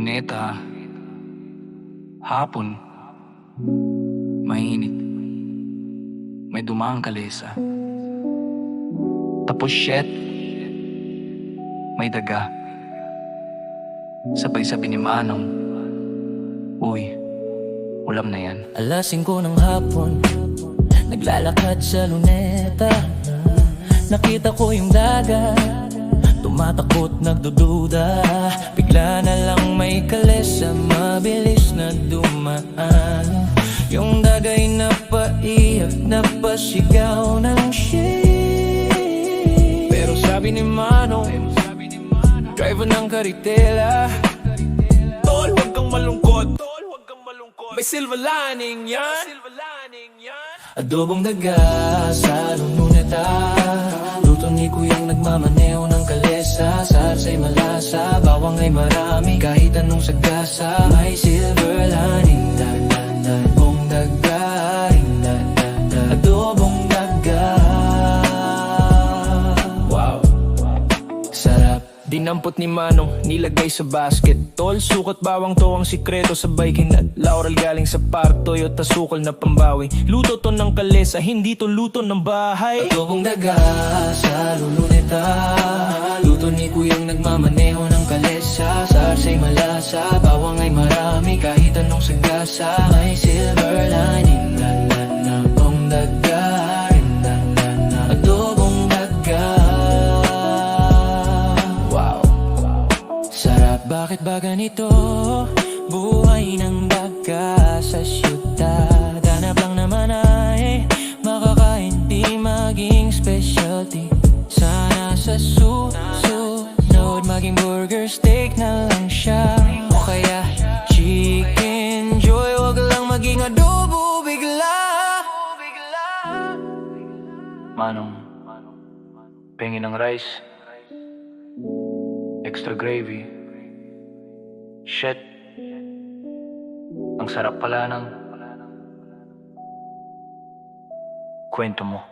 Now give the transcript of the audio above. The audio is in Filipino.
luneta, hapon, mainit, may dumaang kalesa. Tapos shit, may daga. Sabay sabi ni Manong, Uy, ulam na yan. Alas 5 ng hapon Naglalakad sa luneta Nakita ko yung dagat Tumatakot, nagdududa. Bigla na lang may kalesa Mabilis na dumaan. Yung dagay napaiyak Napasigaw ng shit. Pero sabi ni Manong Driver ng karitela. Tol, huwag kang malungkot. May silver lining yan. Adobong daga sa lununeta Luto ni kuyang nagmamaneho ng kalesa Sarsay malasa, bawang ay marami Kahit anong sagasa. May silver lining da, da, da. Adobong daga rin, da, da, da. Adobong daga. Wow. Sarap. Dinampot ni Manong, nilagay sa basket. Tol, sukat bawang to ang sikreto sa biking at Laurel galing sa park, Toyota sukol na pambawi. Luto to ng kalesa, hindi to luto ng bahay. Adobong daga sa luluneta Luto ni kuyang nagmamaneho ng kalesa. Sarsay malasa, bawang ay marami Kahit anong sagasa, may silver lining. La la la, bong daga. Adobong daga. Wow. Sarap. Bakit ba ganito? Buhay ng daga sa syudad burger steak na lang siya O kaya chicken joy Wag lang maging adobo bigla Manong, pengi ng rice, extra gravy. Shit. Ang sarap pala ng kwento mo.